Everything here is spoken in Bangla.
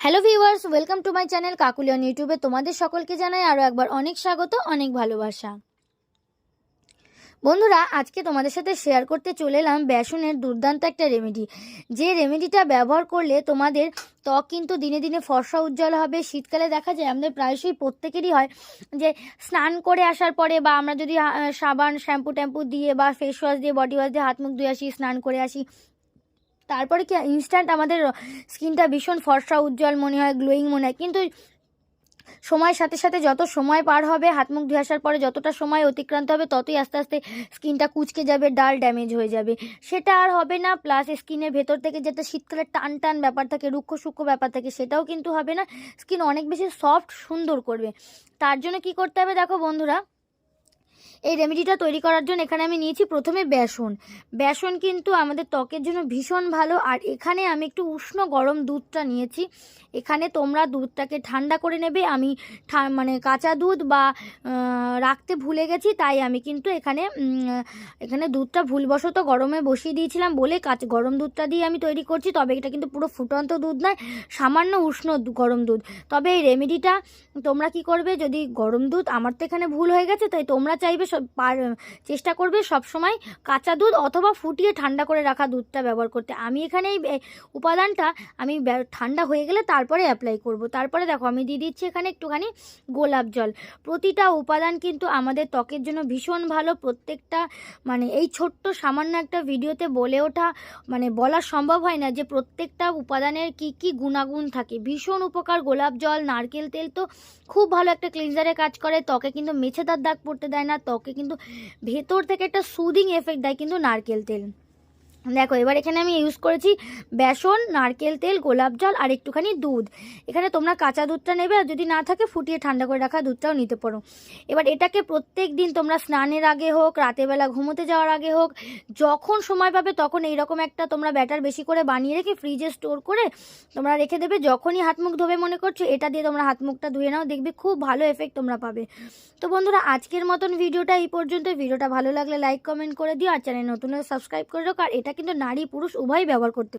Hello viewers welcome to my channel কাকুলিয়ন ইউটিউবে তোমাদের সকলকে জানাই আরও একবার অনেক স্বাগত, অনেক ভালোবাসা। বন্ধুরা, আজকে তোমাদের সাথে শেয়ার করতে চলে এলাম বেসনের দুর্দান্ত একটা রেমেডি যে রেমেডিটা ব্যবহার করলে তোমাদের ত্বক কিন্তু দিনে দিনে ফর্সা উজ্জ্বল হবে। শীতকালে দেখা যায় আমাদের প্রায়শই প্রত্যেকেরই হয় যে স্নান করে আসার পরে বা আমরা যদি সাবান শ্যাম্পু ট্যাম্পু দিয়ে বা ফেস ওয়াশ দিয়ে বডি ওয়াশ দিয়ে হাত মুখ ধুয়ে আসি, স্নান করে আসি তারপরে কি ইনস্ট্যান্ট আমাদের স্কিনটা ভীষণ ফর্সা, উজ্জ্বল মনে হয় গ্লোয়িং মনে হয়। কিন্তু সময়ের সাথে সাথে যত সময় পার হবে, হাত মুখ ধুয়ে আসার পরে যতটা সময় অতিক্রান্ত হবে, ততই আস্তে আস্তে স্কিনটা কুচকে যাবে ডাল ড্যামেজ হয়ে যাবে। সেটা আর হবে না প্লাস স্কিনের ভেতর থেকে যেটা শীতকালে টান টান ব্যাপার থাকে, রুক্ষ সূক্ষ্ম ব্যাপার থাকে, সেটাও কিন্তু হবে না। স্কিন অনেক বেশি সফট সুন্দর করবে। তার জন্য কি করতে হবে দেখো বন্ধুরা এই রেমেডিটা তৈরি করার জন্য এখানে আমি নিয়েছি প্রথমে বেসন। বেসন কিন্তু আমাদের ত্বকের জন্য ভীষণ ভালো। আর এখানে আমি একটু উষ্ণ গরম দুধটা নিয়েছি। এখানে তোমরা দুধটাকে ঠান্ডা করে নেবে। আমি মানে কাঁচা দুধ বা রাখতে ভুলে গেছি, তাই আমি কিন্তু এখানে এখানে দুধটা ভুলবশত গরমে বসিয়ে দিয়েছিলাম বলে কাঁচ, গরম দুধটা দিয়ে আমি তৈরি করছি। তবে এটা কিন্তু পুরো ফুটন্ত দুধ নয়, সামান্য উষ্ণ গরম দুধ। তবে এই রেমেডিটা তোমরা কি করবে? যদি গরম দুধ, আমার তো এখানে ভুল হয়ে গেছে, তাই তোমরা চাইবে চেষ্টা করবে সব সময় কাঁচা দুধ অথবা ফুটিয়ে ঠান্ডা করে রাখা দুধটা ব্যবহার করতে। আমি এখানে এই উপাদানটা আমি ঠান্ডা হয়ে গেলে তারপরে অ্যাপ্লাই করব। তারপরে দেখো আমি দিয়ে দিচ্ছি এখানে একটুখানি গোলাপ জল। প্রতিটা উপাদান কিন্তু আমাদের ত্বকের জন্য ভীষণ ভালো। প্রত্যেকটা মানে এই ছোট্ট সামান্য একটা ভিডিওতে বলে ওঠা মানে বলা সম্ভব হয় না যে প্রত্যেকটা উপাদানের কি কি গুণাগুণ থাকে। ভীষণ উপকার গোলাপ জল, নারকেল তেল তো খুব ভালো একটা ক্লিনজারে কাজ করে। ত্বকে কিন্তু মেছেদার দাগ পড়তে দেয় না। ত্বকে কিন্তু ভেতর থেকে একটা সুদিং এফেক্ট দেয় কিন্তু নারকেল তেল। দেখো, এবার এখানে আমি ইউজ করেছি বেসন, নারকেল তেল, গোলাপ জল আর একটুখানি দুধ। এখানে তোমরা কাঁচা দুধটা নেবে আর যদি না থাকে ফুটিয়ে ঠান্ডা করে রাখা দুধটাও নিতে পারো। এবার এটাকে প্রত্যেক দিন তোমরা স্নানের আগে হোক রাতেরবেলা ঘুমোতে যাওয়ার আগে হোক, যখন সময় পাবে তখন এইরকম একটা তোমরা ব্যাটার বেশি করে বানিয়ে রেখে ফ্রিজে স্টোর করে তোমরা রেখে দেবে। যখনই হাত মুখ ধোবে মনে করছ, এটা দিয়ে তোমরা হাত মুখটা ধুয়ে নাও, দেখবে খুব ভালো এফেক্ট তোমরা পাবে। তো বন্ধুরা, আজকের মতন ভিডিওটা এই পর্যন্ত ভিডিওটা ভালো লাগলে লাইক কমেন্ট করে দিও আর চ্যানেল নতুন সাবস্ক্রাইব করে রাখো। আর এটা কিন্তু নারী পুরুষ উভয়ই ব্যবহার করতে